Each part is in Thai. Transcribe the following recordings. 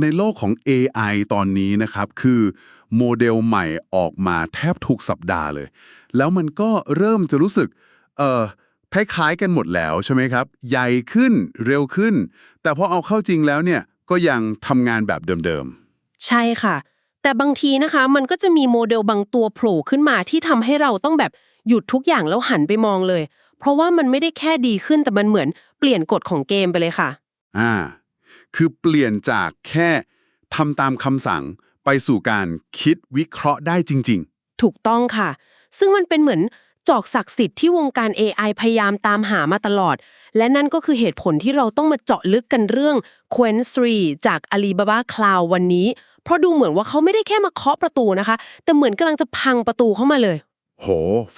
ในโลกของ AI ตอนนี้นะครับ คือโมเดลใหม่ออกมาแทบทุกสัปดาห์เลย แล้วมันก็เริ่มจะรู้สึก เอ่อคล้ายๆกันหมดแล้วใช่ไหมครับ ใหญ่ขึ้นเร็วขึ้น แต่พอเอาเข้าจริงแล้วเนี่ยก็ยังทำงานแบบเดิมใช่ค่ะ แต่บางทีนะคะ มันก็จะมีโมเดลบางตัวโผล่ขึ้นมาที่ทำให้เราต้องแบบหยุดทุกอย่างแล้วหันไปมองเลย เพราะว่ามันไม่ได้แค่ดีขึ้นแต่มันเหมือนเปลี่ยนกฎของเกมไปเลยค่ะๆอ่า คือเปลี่ยนจากแค่ทำตามคำสั่งไปสู่การคิดวิเคราะห์ได้จริงถูกต้องค่ะ ซึ่งมันเป็นเหมือนจอกศักดิ์สิทธิ์ที่วงการ AI พยายามตามหามาตลอด และนั่นก็คือเหตุผลที่เราต้องมาเจาะลึกกันเรื่อง q u e n 3จาก Alibaba Cloud วันนี้ เพราะดูเหมือนว่าเขาไม่ได้แค่มาเคาะประตูนะคะ แต่เหมือนกำลังจะพังประตูเข้ามาเลยๆโห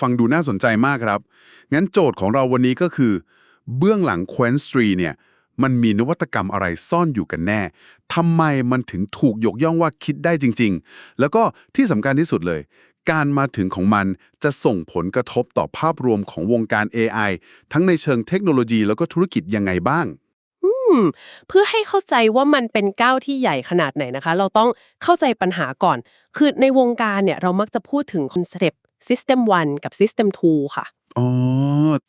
ฟังดูน่าสนใจมากครับ งั้นโจทย์ของเราวันนี้ก็คือ เบื้องหลัง q u e n 3เนี่ย มันมีนวัตกรรมอะไรซ่อนอยู่กันแน่ทำไมมันถึงถูกยกย่องว่าคิดได้จริง ๆ แล้วก็ที่สำคัญที่สุดเลย การมาถึงของมันจะส่งผลกระทบต่อภาพรวมของวงการ AI ทั้งในเชิงเทคโนโลยีแล้วก็ธุรกิจยังไงบ้างอืมเพื่อให้เข้าใจว่ามันเป็นก้าวที่ใหญ่ขนาดไหนนะคะ เราต้องเข้าใจปัญหาก่อน คือในวงการเนี่ยเรามักจะพูดถึงคอนเซปต์ System 1 กับ System 2 ค่ะ อ๋อ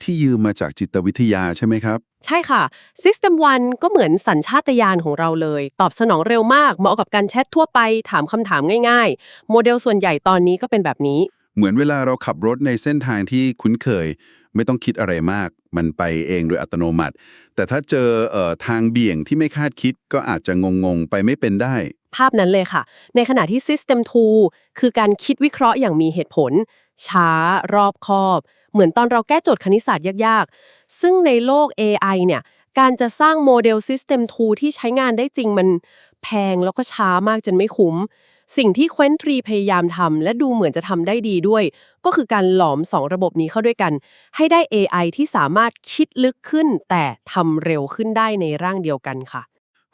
ที่ยืมมาจากจิตวิทยาใช่ไหมครับ ใช่ค่ะ System 1 ก็เหมือนสัญชาตญาณของเราเลย ตอบสนองเร็วมาก เหมาะกับการแชททั่วไปถามคำถามง่ายๆ โมเดลส่วนใหญ่ตอนนี้ก็เป็นแบบนี้ เหมือนเวลาเราขับรถในเส้นทางที่คุ้นเคย ไม่ต้องคิดอะไรมาก มันไปเองโดยอัตโนมัติ แต่ถ้าเจอเอ่อทางเบี่ยงที่ไม่คาดคิดก็อาจจะงงๆ ไปไม่เป็นได้ ภาพนั้นเลยค่ะ ในขณะที่ System 2 คือการคิดวิเคราะห์อย่างมีเหตุผล ช้ารอบคอบ เหมือนตอนเราแก้โจทย์คณิตศาสตร์ยากๆ ซึ่งในโลก AI เนี่ย การจะสร้างโมเดล System 2 ที่ใช้งานได้จริงมันแพงแล้วก็ช้ามากจนไม่คุ้ม สิ่งที่ q u e n t r y พยายามทำและดูเหมือนจะทำได้ดีด้วย ก็คือการหลอม 2 ระบบนี้เข้าด้วยกัน ให้ได้ AI ที่สามารถคิดลึกขึ้น แต่ทำเร็วขึ้นได้ในร่างเดียวกันค่ะ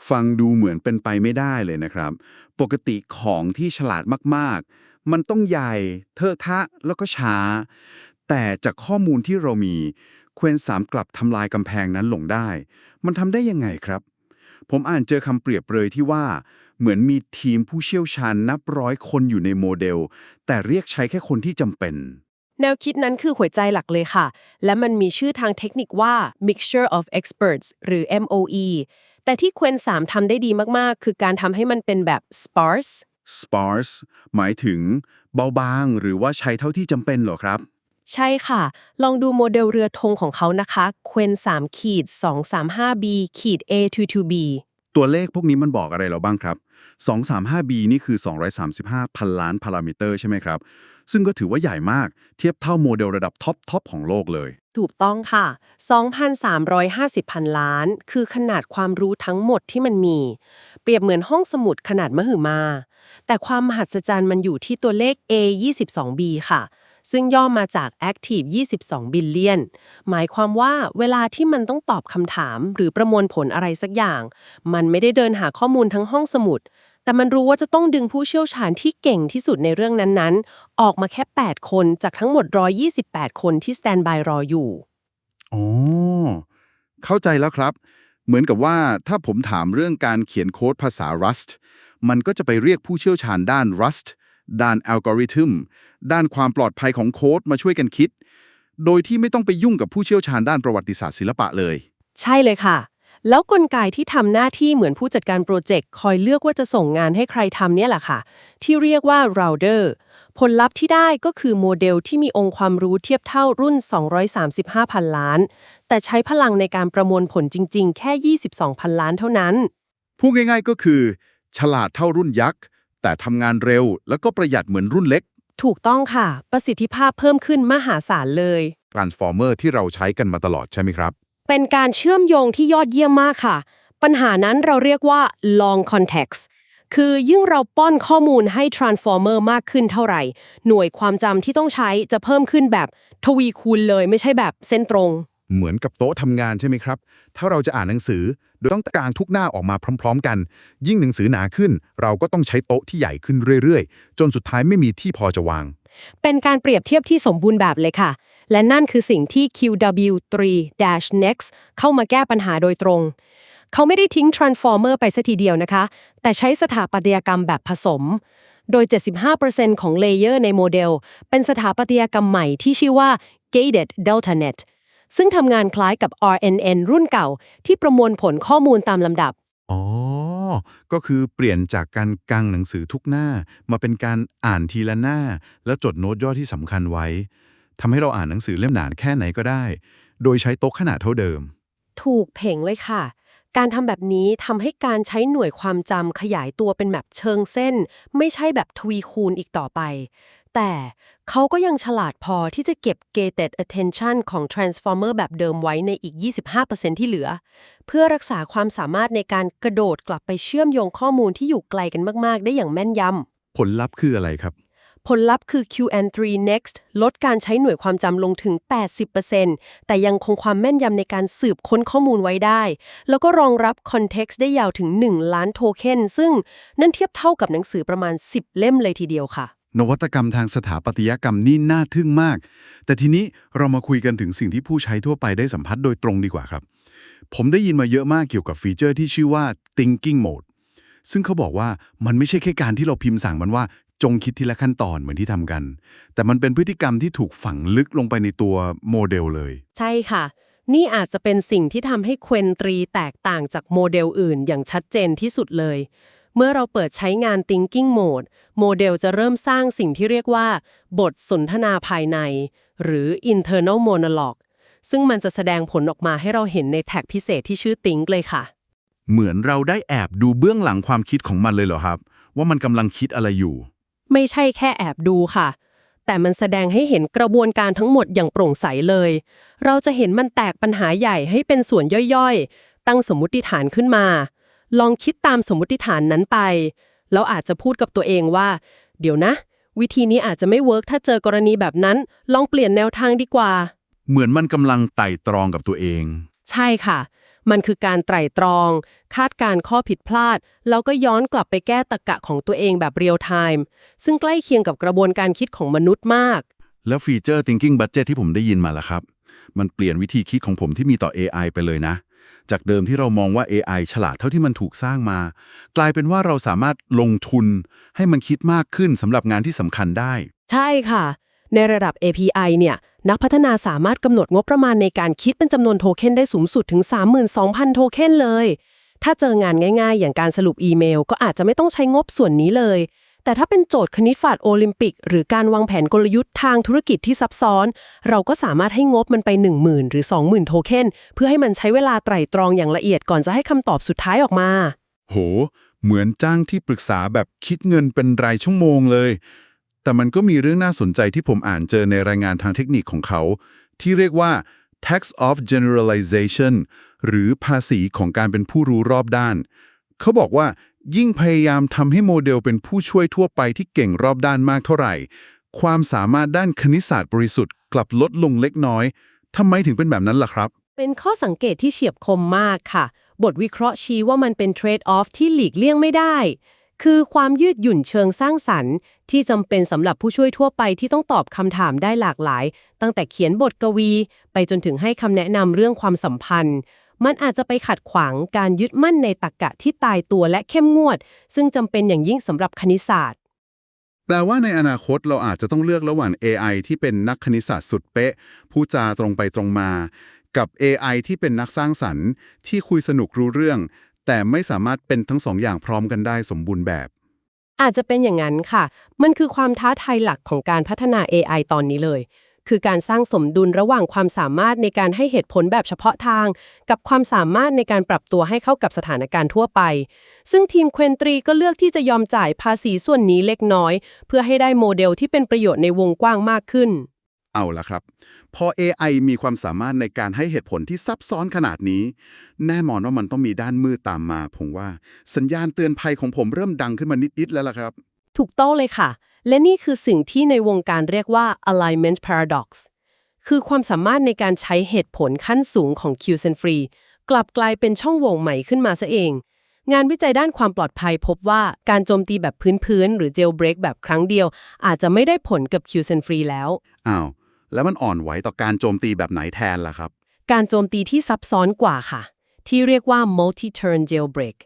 ฟังดูเหมือนเป็นไปไม่ได้เลยนะครับ ปกติของที่ฉลาดมากๆ มันต้องใหญ่เทอะทะแล้วก็ช้า แต่จากข้อมูลที่เรามี เควนสามกลับทำลายกำแพงนั้นลงได้ มันทำได้ยังไงครับ ผมอ่านเจอคำเปรียบเลยที่ว่า เหมือนมีทีมผู้เชี่ยวชาญนับร้อยคนอยู่ในโมเดล แต่เรียกใช้แค่คนที่จำเป็น แนวคิดนั้นคือหัวใจหลักเลยค่ะ และมันมีชื่อทางเทคนิคว่า mixture of experts หรือ MOE แต่ที่เควน3ทำได้ดีมาก ๆ คือการทำให้มันเป็นแบบ sparse sparse หมายถึงเบาบางหรือว่าใช้เท่าที่จำเป็นเหรอครับ ใช่ค่ะ ลองดูโมเดลเรือธงของเขานะคะเควน3ขีด 235b ขีด A22b ตัวเลขพวกนี้มันบอกอะไรเราบ้างครับ 235B นี่คือ 235 พันล้านพารามิเตอร์ใช่ไหมครับ ซึ่งก็ถือว่าใหญ่มากเทียบเท่าโมเดลระดับท็อปทอปของโลกเลย ถูกต้องค่ะ 2,350 พันล้าน คือขนาดความรู้ทั้งหมดที่มันมี เปรียบเหมือนห้องสมุดขนาดมหึมา แต่ความมหัศจรรย์มันอยู่ที่ตัวเลข A22B ค่ะ ซึ่งย่อมาจาก Active 22 billion หมายความว่าเวลาที่มันต้องตอบคำถามหรือประมวลผลอะไรสักอย่าง มันไม่ได้เดินหาข้อมูลทั้งห้องสมุด แต่มันรู้ว่าจะต้องดึงผู้เชี่ยวชาญที่เก่งที่สุดในเรื่องนั้นๆ ออกมาแค่ 8 คนจากทั้งหมด 128 คนที่สแตนบายรออยู่ อ๋อ เข้าใจแล้วครับ เหมือนกับว่าถ้าผมถามเรื่องการเขียนโค้ดภาษา Rust มันก็จะไปเรียกผู้เชี่ยวชาญด้าน Rust ด้านอัลกอริทึมด้านความปลอดภัยของโค้ดมาช่วยกันคิด โดยที่ไม่ต้องไปยุ่งกับผู้เชี่ยวชาญด้านประวัติศาสตร์ศิลปะเลย ใช่เลยค่ะ แล้วกลไกที่ทำหน้าที่เหมือนผู้จัดการโปรเจกต์คอยเลือกว่าจะส่งงานให้ใครทำเนี่ยแหละค่ะ ที่เรียกว่า router ผลลัพธ์ที่ได้ก็คือโมเดลที่มีองค์ความรู้เทียบเท่ารุ่น 235พันล้าน แต่ใช้พลังในการประมวลผลจริง ๆ แค่ 22พันล้านเท่านั้น พูดง่ายๆก็คือ ฉลาดเท่ารุ่นยักษ์ แต่ทำงานเร็วแล้วก็ประหยัดเหมือนรุ่นเล็ก ถูกต้องค่ะ ประสิทธิภาพเพิ่มขึ้นมหาศาลเลย Transformer ที่เราใช้กันมาตลอดใช่ไหมครับ เป็นการเชื่อมโยงที่ยอดเยี่ยมมากค่ะ ปัญหานั้นเราเรียกว่า long context คือยิ่งเราป้อนข้อมูลให้ transformer มากขึ้นเท่าไหร่ หน่วยความจำที่ต้องใช้จะเพิ่มขึ้นแบบทวีคูณเลยไม่ใช่แบบเส้นตรง เหมือนกับโต๊ะทำงานใช่ไหมครับ ถ้าเราจะอ่านหนังสือ โดยต้องกางทุกหน้าออกมาพร้อม ๆ กัน ยิ่งหนังสือหนาขึ้น เราก็ต้องใช้โต๊ะที่ใหญ่ขึ้นเรื่อยๆ จนสุดท้ายไม่มีที่พอจะวาง เป็นการเปรียบเทียบที่สมบูรณ์แบบเลยค่ะ และนั่นคือสิ่งที่ QW3-Next เข้ามาแก้ปัญหาโดยตรง เขาไม่ได้ทิ้ง transformer ไปซะทีเดียวนะคะ แต่ใช้สถาปัตยกรรมแบบผสมโดย 75%ของเลเยอร์ในโมเดล เป็นสถาปัตยกรรมใหม่ที่ชื่อว่า gated delta net ซึ่งทำงานคล้ายกับ RNN รุ่นเก่า ที่ประมวลผลข้อมูลตามลำดับ อ๋อ ก็คือเปลี่ยนจากการกังหนังสือทุกหน้า มาเป็นการอ่านทีละหน้า แล้วจดโน้ตย่อที่สำคัญไว้ทำให้เราอ่านหนังสือเล่มหนาแค่ไหนก็ได้ โดยใช้โต๊ะขนาดเท่าเดิม ถูกเพ่งเลยค่ะ การทำแบบนี้ทำให้การใช้หน่วยความจำขยายตัวเป็นแบบเชิงเส้น ไม่ใช่แบบทวีคูณอีกต่อไป แต่เขาก็ยังฉลาดพอที่จะเก็บ gated attention ของ transformer แบบเดิมไว้ในอีก 25%ที่เหลือ เพื่อรักษาความสามารถในการกระโดดกลับไปเชื่อมโยงข้อมูลที่อยู่ไกลกันมาก ๆ ได้อย่างแม่นยำผลลัพธ์คืออะไรครับ ผลลัพธ์คือ QN3 Next ลดการใช้หน่วยความจำลงถึง 80%แต่ยังคงความแม่นยำในการสืบค้นข้อมูลไว้ได้ แล้วก็รองรับ context ได้ยาวถึง 1 ล้านโทเค็นซึ่งนั่นเทียบเท่ากับหนังสือประมาณ 10 เล่มเลยทีเดียวค่ะ นวัตกรรมทางสถาปัตยกรรมนี่น่าทึ่งมาก แต่ทีนี้เรามาคุยกันถึงสิ่งที่ผู้ใช้ทั่วไปได้สัมผัสโดยตรงดีกว่าครับ ผมได้ยินมาเยอะมากเกี่ยวกับฟีเจอร์ที่ชื่อว่า thinking mode ซึ่งเขาบอกว่ามันไม่ใช่แค่การที่เราพิมพ์สั่งมันว่าจงคิดทีละขั้นตอนเหมือนที่ทำกัน แต่มันเป็นพฤติกรรมที่ถูกฝังลึกลงไปในตัวโมเดลเลย ใช่ค่ะ นี่อาจจะเป็นสิ่งที่ทำให้เควนตรีแตกต่างจากโมเดลอื่นอย่างชัดเจนที่สุดเลย เมื่อเราเปิดใช้งาน thinking mode โมเดลจะเริ่มสร้างสิ่งที่เรียกว่า บทสนทนาภายใน หรือ internal monologue ซึ่งมันจะแสดงผลออกมาให้เราเห็นในแท็กพิเศษที่ชื่อ think เลยค่ะ เหมือนเราได้แอบดูเบื้องหลังความคิดของมันเลยเหรอครับ ว่ามันกำลังคิดอะไรอยู่ ไม่ใช่แค่แอบดูค่ะ แต่มันแสดงให้เห็นกระบวนการทั้งหมดอย่างโปร่งใสเลย เราจะเห็นมันแตกปัญหาใหญ่ให้เป็นส่วนย่อยๆ ตั้งสมมุติฐานขึ้นมา ลองคิดตามสมมุติฐานนั้นไป แล้วอาจจะพูดกับตัวเองว่า เดี๋ยวนะ วิธีนี้อาจจะไม่เวิร์กถ้าเจอกรณีแบบนั้น ลองเปลี่ยนแนวทางดีกว่า เหมือนมันกำลังไต่ตรองกับตัวเอง ใช่ค่ะ มันคือการไตร่ตรอง คาดการณ์ข้อผิดพลาด แล้วก็ย้อนกลับไปแก้ตรรกะของตัวเองแบบเรียลไทม์ซึ่งใกล้เคียงกับกระบวนการคิดของมนุษย์มาก แล้วฟีเจอร์ thinking budget ที่ผมได้ยินมาล่ะครับ มันเปลี่ยนวิธีคิดของผมที่มีต่อ AI ไปเลยนะ จากเดิมที่เรามองว่า AI ฉลาดเท่าที่มันถูกสร้างมา กลายเป็นว่าเราสามารถลงทุนให้มันคิดมากขึ้นสำหรับงานที่สำคัญได้ ใช่ค่ะ ในระดับ API เนี่ยนักพัฒนาสามารถกำหนดงบประมาณในการคิดเป็นจำนวนโทเค็นได้สูงสุดถึง 32,000 โทเค็นเลย ถ้าเจองานง่าย ๆ อย่างการสรุปอีเมล ก็อาจจะไม่ต้องใช้งบส่วนนี้เลย แต่ถ้าเป็นโจทย์คณิตศาสตร์โอลิมปิก หรือการวางแผนกลยุทธ์ทางธุรกิจที่ซับซ้อน เราก็สามารถให้งบมันไป 10,000 หรือ 20,000 โทเค็นเพื่อให้มันใช้เวลาไตร่ตรองอย่างละเอียดก่อนจะให้คำตอบสุดท้ายออกมา โห เหมือนจ้างที่ปรึกษาแบบคิดเงินเป็นรายชั่วโมงเลย แต่มันก็มีเรื่องน่าสนใจที่ผมอ่านเจอในรายงานทางเทคนิคของเขา ที่เรียกว่า tax of generalization หรือภาษีของการเป็นผู้รู้รอบด้าน เขาบอกว่า ยิ่งพยายามทำให้โมเดลเป็นผู้ช่วยทั่วไปที่เก่งรอบด้านมากเท่าไหร่ ความสามารถด้านคณิตศาสตร์บริสุทธิ์กลับลดลงเล็กน้อยทำไมถึงเป็นแบบนั้นล่ะครับ เป็นข้อสังเกตที่เฉียบคมมากค่ะ บทวิเคราะห์ชี้ว่ามันเป็นเทรดออฟที่หลีกเลี่ยงไม่ได้ คือความยืดหยุ่นเชิงสร้างสรรค์ ที่จำเป็นสำหรับผู้ช่วยทั่วไปที่ต้องตอบคำถามได้หลากหลาย ตั้งแต่เขียนบทกวี ไปจนถึงให้คำแนะนำเรื่องความสัมพันธ์ มันอาจจะไปขัดขวางการยึดมั่นในตรรกะที่ตายตัวและเข้มงวด ซึ่งจำเป็นอย่างยิ่งสำหรับคณิตศาสตร์ แปลว่าในอนาคตเราอาจจะต้องเลือกระหว่าง AI ที่เป็นนักคณิตศาสตร์สุดเป๊ะ ผู้จาตรงไปตรงมา กับ AI ที่เป็นนักสร้างสรรค์ ที่คุยสนุกรู้เรื่อง แต่ไม่สามารถเป็นทั้งสองอย่างพร้อมกันได้สมบูรณ์แบบ อาจจะเป็นอย่างนั้นค่ะ มันคือความท้าทายหลักของการพัฒนา AI ตอนนี้เลย คือการสร้างสมดุลระหว่างความสามารถในการให้เหตุผลแบบเฉพาะทาง กับความสามารถในการปรับตัวให้เข้ากับสถานการณ์ทั่วไป ซึ่งทีมเควนตรีก็เลือกที่จะยอมจ่ายภาษีส่วนนี้เล็กน้อย เพื่อให้ได้โมเดลที่เป็นประโยชน์ในวงกว้างมากขึ้น เอาละครับ พอ AI มีความสามารถในการให้เหตุผลที่ซับซ้อนขนาดนี้ แน่นอนว่ามันต้องมีด้านมืดตามมา ผมว่า สัญญาณเตือนภัยของผมเริ่มดังขึ้นมานิดๆแล้วล่ะครับ ถูกต้องเลยค่ะ และนี่คือสิ่งที่ในวงการเรียกว่า alignment paradox คือความสามารถในการใช้เหตุผลขั้นสูงของ q s e n f r e e กลับกลายเป็นช่องโหว่ใหม่ขึ้นมาซะเอง งานวิจัยด้านความปลอดภัยพบว่าการโจมตีแบบพื้นๆ หรือ jailbreak แบบครั้งเดียว อาจจะไม่ได้ผลกับ q s e n f r e e แล้ว อ้าว แล้วมันอ่อนไหวต่อการโจมตีแบบไหนแทนล่ะครับ การโจมตีที่ซับซ้อนกว่าค่ะ ที่เรียกว่า multi-turn jailbreak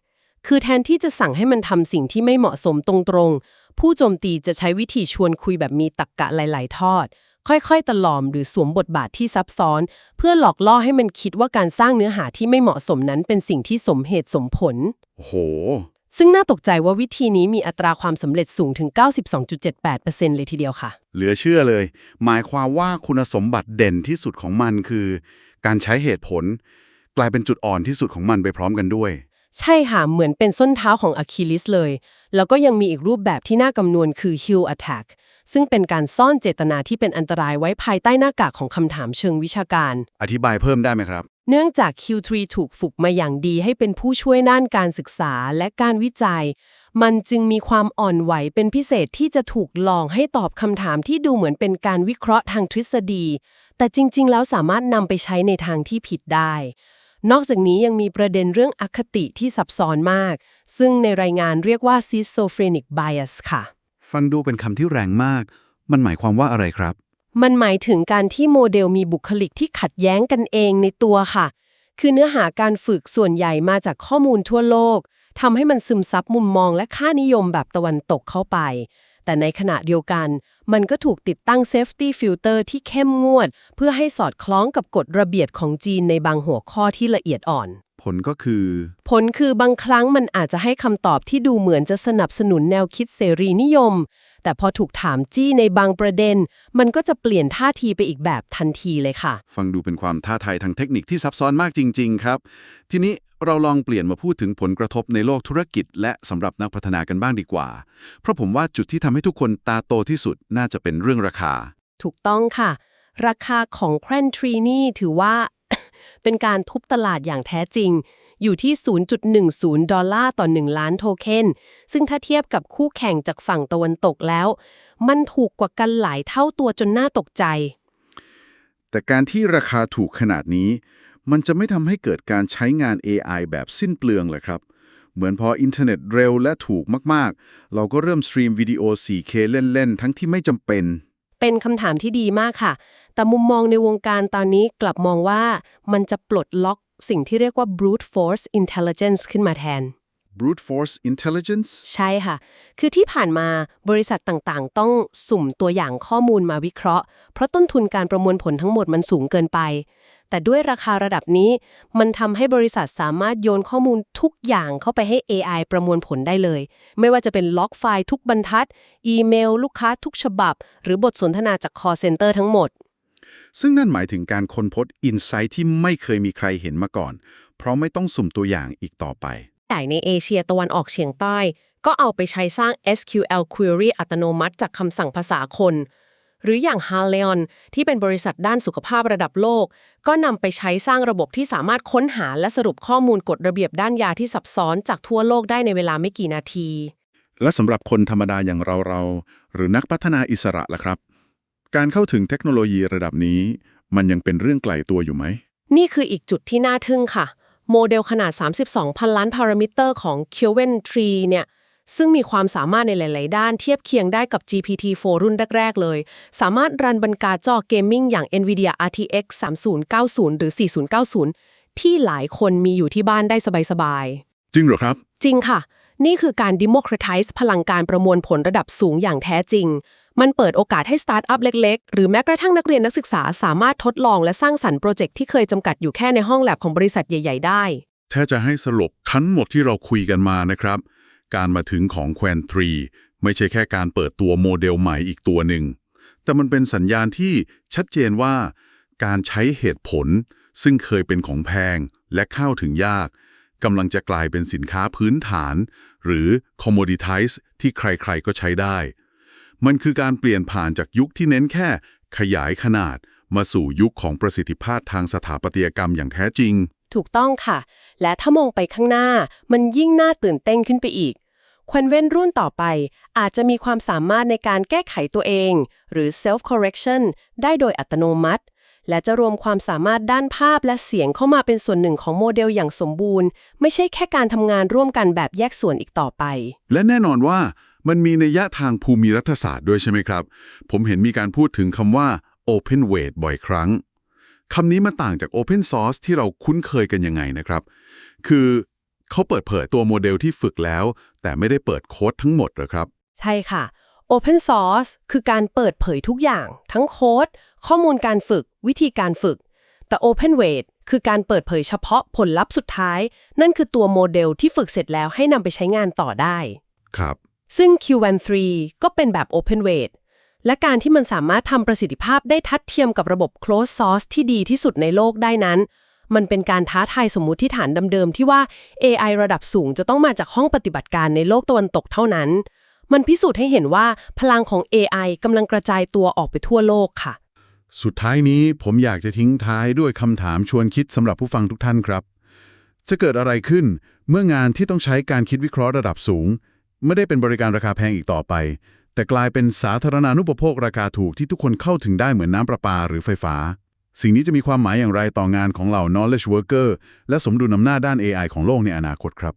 คือแทนที่จะสั่งให้มันทำสิ่งที่ไม่เหมาะสมตรงๆ ผู้โจมตีจะใช้วิธีชวนคุยแบบมีตรรกกะหลาย ๆ ทอด ค่อยๆ ตลอมหรือสวมบทบาทที่ซับซ้อน เพื่อหลอกล่อให้มันคิดว่าการสร้างเนื้อหาที่ไม่เหมาะสมนั้นเป็นสิ่งที่สมเหตุสมผล โอ้โห ซึ่งน่าตกใจว่าวิธีนี้มีอัตราความสำเร็จสูงถึง 92.78%เลยทีเดียวค่ะ เหลือเชื่อเลย หมายความว่าคุณสมบัติเด่นที่สุดของมันคือ การใช้เหตุผล กลายเป็นจุดอ่อนที่สุดของมันไปพร้อมกันด้วย ใช่ค่ะ เหมือนเป็นส้นเท้าของอะคิลิสเลย แล้วก็ยังมีอีกรูปแบบที่น่ากำนวณคือ Hill Attack ซึ่งเป็นการซ่อนเจตนาที่เป็นอันตรายไว้ภายใต้หน้ากากของคำถามเชิงวิชาการ อธิบายเพิ่มได้ไหมครับ เนื่องจาก Q3 ถูกฝึกมาอย่างดีให้เป็นผู้ช่วยด้านการศึกษาและการวิจัย มันจึงมีความอ่อนไหวเป็นพิเศษที่จะถูกลองให้ตอบคำถามที่ดูเหมือนเป็นการวิเคราะห์ทางทฤษฎี แต่จริง ๆ แล้วสามารถนำไปใช้ในทางที่ผิดได้ นอกจากนี้ยังมีประเด็นเรื่องอคติที่ซับซ้อนมาก ซึ่งในรายงานเรียกว่า schizophrenic bias ค่ะ ฟังดูเป็นคำที่แรงมาก มันหมายความว่าอะไรครับ มันหมายถึงการที่โมเดลมีบุคลิกที่ขัดแย้งกันเองในตัวค่ะ คือเนื้อหาการฝึกส่วนใหญ่มาจากข้อมูลทั่วโลกทำให้มันซึมซับมุมมองและค่านิยมแบบตะวันตกเข้าไป แต่ในขณะเดียวกัน มันก็ถูกติดตั้ง safety filter ที่เข้มงวด เพื่อให้สอดคล้องกับกฎระเบียบของจีนในบางหัวข้อที่ละเอียดอ่อน ผลก็คือ ผลคือบางครั้งมันอาจจะให้คำตอบที่ดูเหมือนจะสนับสนุนแนวคิดเสรีนิยม แต่พอถูกถามจี้ในบางประเด็น มันก็จะเปลี่ยนท่าทีไปอีกแบบทันทีเลยค่ะ ฟังดูเป็นความท้าทายทางเทคนิคที่ซับซ้อนมากจริง ๆ ครับ ทีนี้เราลองเปลี่ยนมาพูดถึงผลกระทบในโลกธุรกิจ และสำหรับนักพัฒนากันบ้างดีกว่า เพราะผมว่าจุดที่ทำให้ทุกคนตาโตที่สุดน่าจะเป็นเรื่องราคา ถูกต้องค่ะ ราคาของแครนทรีนี่ถือว่า เป็นการทุบตลาดอย่างแท้จริง อยู่ที่ 0.10 ดอลลาร์ต่อ 1 ล้านโทเค็น ซึ่งถ้าเทียบกับคู่แข่งจากฝั่งตะวันตกแล้ว มันถูกกว่ากันหลายเท่าตัวจนน่าตกใจ แต่การที่ราคาถูกขนาดนี้ มันจะไม่ทำให้เกิดการใช้งาน AI แบบสิ้นเปลืองเลยครับเหมือนพออินเทอร์เน็ตเร็วและถูกมาก ๆ เราก็เริ่มสตรีมวิดีโอ 4K เล่น ๆ ทั้งที่ไม่จำเป็น เป็นคำถามที่ดีมากค่ะ แต่มุมมองในวงการตอนนี้กลับมองว่ามันจะปลดล็อกสิ่งที่เรียกว่า brute force intelligence ขึ้นมาแทน brute force intelligence ใช่ค่ะ คือที่ผ่านมาบริษัทต่างๆ ต้องสุ่มตัวอย่างข้อมูลมาวิเคราะห์ เพราะต้นทุนการประมวลผลทั้งหมดมันสูงเกินไป แต่ด้วยราคาระดับนี้ มันทำให้บริษัทสามารถโยนข้อมูลทุกอย่างเข้าไปให้ AI ประมวลผลได้เลย ไม่ว่าจะเป็นล็อกไฟล์ทุกบรรทัด อีเมล ลูกค้าทุกฉบับ หรือบทสนทนาจาก call center ทั้งหมด ซึ่งนั่นหมายถึงการค้นพบอินไซต์ที่ไม่เคยมีใครเห็นมาก่อน เพราะไม่ต้องสุ่มตัวอย่างอีกต่อไปใหญ่ในเอเชียตะวันออกเฉียงใต้ ก็เอาไปใช้สร้าง SQL Query อัตโนมัติจากคำสั่งภาษาคน หรืออย่าง h a l e o n ที่เป็นบริษัทด้านสุขภาพระดับโลก ก็นำไปใช้สร้างระบบที่สามารถค้นหาและสรุปข้อมูลกฎระเบียบด้านยาที่ซับซ้อนจากทั่วโลกได้ในเวลาไม่กี่นาที และสำหรับคนธรรมดาอย่างเราเราๆหรือนักพัฒนาอิสระล่ะครับ การเข้าถึงเทคโนโลยีระดับนี้ มันยังเป็นเรื่องไกลตัวอยู่ไหมนี่คืออีกจุดที่น่าทึ่งค่ะ โมเดลขนาด 32พันล้านพารามิเตอร์ของ q u e n t r e เนี่ย ซึ่งมีความสามารถในหลาย ๆ ด้านเทียบเคียงได้กับ GPT-4 รุ่นแรก ๆ เลย สามารถรันบนการ์ดจอเกมมิ่งอย่าง NVIDIA RTX 3090 หรือ 4090 ที่หลายคนมีอยู่ที่บ้านได้สบาย ๆ จริงเหรอครับ จริงค่ะ นี่คือการ democratize พลังการประมวลผลระดับสูงอย่างแท้จริงมันเปิดโอกาสให้สตาร์ทอัพเล็ก ๆ หรือแม้กระทั่งนักเรียนนักศึกษาสามารถทดลองและสร้างสรรค์โปรเจกต์ที่เคยจำกัดอยู่แค่ในห้องแลบของบริษัทใหญ่ ๆ ได้ถ้าจะให้สรุปทั้งหมดที่เราคุยกันมานะครับ การมาถึงของแควนทรีไม่ใช่แค่การเปิดตัวโมเดลใหม่อีกตัวหนึ่ง แต่มันเป็นสัญญาณที่ชัดเจนว่า การใช้เหตุผล ซึ่งเคยเป็นของแพงและเข้าถึงยากกำลังจะกลายเป็นสินค้าพื้นฐาน หรือ commoditize ที่ใครๆก็ใช้ได้ มันคือการเปลี่ยนผ่านจากยุคที่เน้นแค่ ขยายขนาด มาสู่ยุคของประสิทธิภาพทางสถาปัตยกรรมอย่างแท้จริง ถูกต้องค่ะ และถ้ามองไปข้างหน้า มันยิ่งน่าตื่นเต้นขึ้นไปอีกควนเว้นรุ่นต่อไป อาจจะมีความสามารถในการแก้ไขตัวเอง หรือ self correction ได้โดยอัตโนมัติ และจะรวมความสามารถด้านภาพและเสียงเข้ามาเป็นส่วนหนึ่งของโมเดลอย่างสมบูรณ์ ไม่ใช่แค่การทำงานร่วมกันแบบแยกส่วนอีกต่อไป และแน่นอนว่ามันมีนัยยะทางภูมิรัฐศาสตร์ด้วยใช่ไหมครับ ผมเห็นมีการพูดถึงคำว่า open weight บ่อยครั้ง คำนี้มันต่างจาก open source ที่เราคุ้นเคยกันยังไงนะครับ คือเขาเปิดเผยตัวโมเดลที่ฝึกแล้ว แต่ไม่ได้เปิดโค้ดทั้งหมดเหรอครับ ใช่ค่ะ Open Source คือการเปิดเผยทุกอย่าง ทั้งโค้ด ข้อมูลการฝึก วิธีการฝึก แต่ Open Weight คือการเปิดเผยเฉพาะผลลัพธ์สุดท้าย นั่นคือตัวโมเดลที่ฝึกเสร็จแล้วให้นำไปใช้งานต่อได้ ครับ ซึ่ง Q13 ก็เป็นแบบ Open Weight และการที่มันสามารถทำประสิทธิภาพได้ทัดเทียมกับระบบ Closed Source ที่ดีที่สุดในโลกได้นั้น มันเป็นการท้าทายสมมุติฐานเดิมๆที่ว่า AI ระดับสูงจะต้องมาจากห้องปฏิบัติการในโลกตะวันตกเท่านั้น มันพิสูจน์ให้เห็นว่าพลังของ AI กำลังกระจายตัวออกไปทั่วโลกค่ะ สุดท้ายนี้ผมอยากจะทิ้งท้ายด้วยคำถามชวนคิดสำหรับผู้ฟังทุกท่านครับ จะเกิดอะไรขึ้นเมื่องานที่ต้องใช้การคิดวิเคราะห์ระดับสูง ไม่ได้เป็นบริการราคาแพงอีกต่อไป แต่กลายเป็นสาธารณานุปโภคราคาถูกที่ทุกคนเข้าถึงได้เหมือนน้ำประปาหรือไฟฟ้า สิ่งนี้จะมีความหมายอย่างไรต่องานของเหล่า knowledge worker และสมดุลอำนาจด้าน AI ของโลกในอนาคตครับ